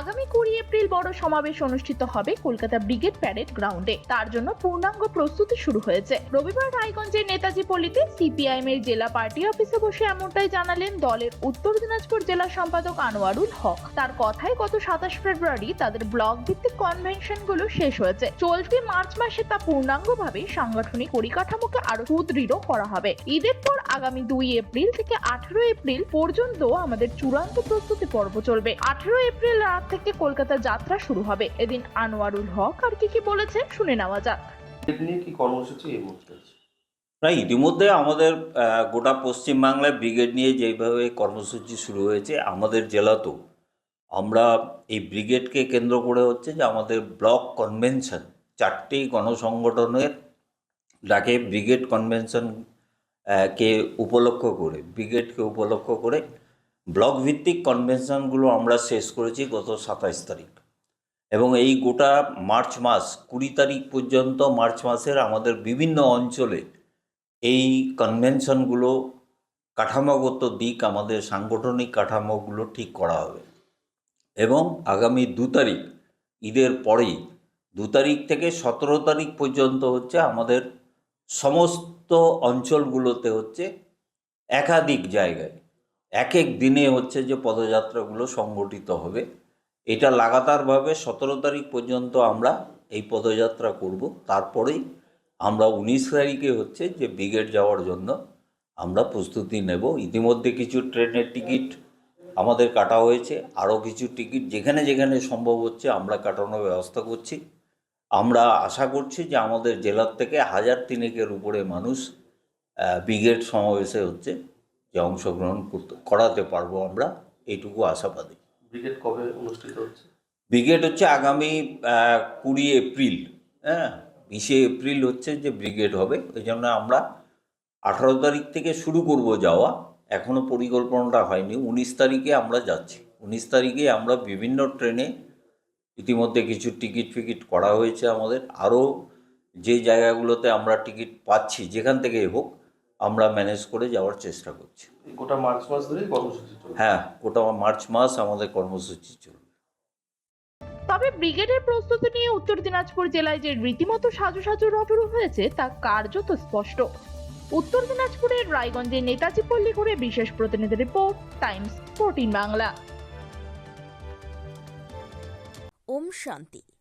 আগামী কুড়ি এপ্রিল বড় সমাবেশ অনুষ্ঠিত হবে কলকাতা ব্রিগেড প্যারেড গ্রাউন্ডে। তার জন্য পূর্ণাঙ্গ প্রস্তুতি শুরু হয়েছে। রবিবার রায়গঞ্জের নেতাজি পল্লীতে সিপিআইএম এর জেলা পার্টি অফিসে বসে এমনটাই জানালেন দলের উত্তর দিনাজপুর জেলা সম্পাদক আনোয়ারুল হক। তার কথায় গত সাতাশ ফেব্রুয়ারি তাদের ব্লক ভিত্তিক কনভেনশনগুলো শেষ হয়েছে। চলতি মার্চ মাসে তা পূর্ণাঙ্গভাবে সাংগঠনিক পরিকাঠামোকে আরও সুদৃঢ় করা হবে। ঈদের পর আগামী দুই এপ্রিল থেকে আঠেরো এপ্রিল পর্যন্ত আমাদের চূড়ান্ত প্রস্তুতি পর্ব চলবে। আঠেরো এপ্রিল রাত থেকে কলকাতা যাত্রা শুরু হবে। এদিন আনোয়ারুল হক আর কি কি বলেছেন শুনে নেওয়া যাক। এর নিয়ে কি কর্মসূচি এই মুহূর্তে না ইতিমধ্যে আমাদের গোটা পশ্চিমবাংলায় ব্রিগেড নিয়ে যেভাবে কর্মসূচি শুরু হয়েছে আমাদের জেলাতেও আমরা এই ব্রিগেডকে কেন্দ্র করে হচ্ছে যে আমাদের ব্লক কনভেনশন চারটি গণসংগঠনের ডাকে ব্রিগেড কনভেনশন কে উপলক্ষ করে ব্রিগেডকে উপলক্ষ করে ব্লক ভিত্তিক কনভেনশনগুলো আমরা শেষ করেছি গত সাতাইশ তারিখ। এবং এই গোটা মার্চ মাস, কুড়ি তারিখ পর্যন্ত মার্চ মাসের আমাদের বিভিন্ন অঞ্চলে এই কনভেনশনগুলো কাঠামোগত দিক, আমাদের সাংগঠনিক কাঠামোগুলো ঠিক করা হবে। এবং আগামী দু তারিখ, ঈদের পরেই, দু তারিখ থেকে সতেরো তারিখ পর্যন্ত হচ্ছে আমাদের সমস্ত অঞ্চলগুলোতে হচ্ছে একাধিক জায়গায় এক এক দিনে হচ্ছে যে পদযাত্রাগুলো সংগঠিত হবে। এটা লাগাতারভাবে সতেরো তারিখ পর্যন্ত আমরা এই পদযাত্রা করব। তারপরেই আমরা উনিশ তারিখে হচ্ছে যে ব্রিগেড যাওয়ার জন্য আমরা প্রস্তুতি নেব। ইতিমধ্যে কিছু ট্রেনের টিকিট আমাদের কাটা হয়েছে। আরও কিছু টিকিট যেখানে যেখানে সম্ভব হচ্ছে আমরা কাটানোর ব্যবস্থা করছি। আমরা আশা করছি যে আমাদের জেলার থেকে হাজার তিনেকের উপরে মানুষ ব্রিগেড সমাবেশে হচ্ছে যে অংশগ্রহণ করতে করাতে পারব আমরা এইটুকু আশাবাদী। ব্রিগেড কবে অনুষ্ঠিত হচ্ছে? ব্রিগেড হচ্ছে আগামী কুড়ি এপ্রিল হ্যাঁ? বিশে এপ্রিল হচ্ছে যে ব্রিগেড হবে ওই জন্য আমরা আঠারো তারিখ থেকে শুরু করব যাওয়া। এখনও পরিকল্পনাটা হয়নি। উনিশ তারিখে আমরা যাচ্ছি। উনিশ তারিখে আমরা বিভিন্ন ট্রেনে ইতিমধ্যে কিছু টিকিট ফিকিট করা হয়েছে আমাদের। আরও যে জায়গাগুলোতে আমরা টিকিট পাচ্ছি যেখান থেকে হোক আমরা ম্যানেজ করে যাওয়ার চেষ্টা করছি। গোটা মার্চ মাস ধরেই কর্মসূচি হ্যাঁ গোটা মার্চ মাস আমাদের কর্মসূচি চলবে। তবে ব্রিগেডের প্রস্তুতি নিয়ে উত্তর দিনাজপুর জেলায় যে রীতিমতো সাজু সাজু রটুরু হয়েছে তা কার্যত স্পষ্ট। উত্তর দিনাজপুরের রায়গঞ্জের নেতাজি পল্লী করে বিশেষ প্রতিনিধি রিপোর্ট টাইমস ফোরটিন বাংলা। ওম শান্তি।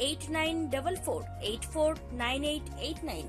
Eight nine double four eight four nine eight eight nine.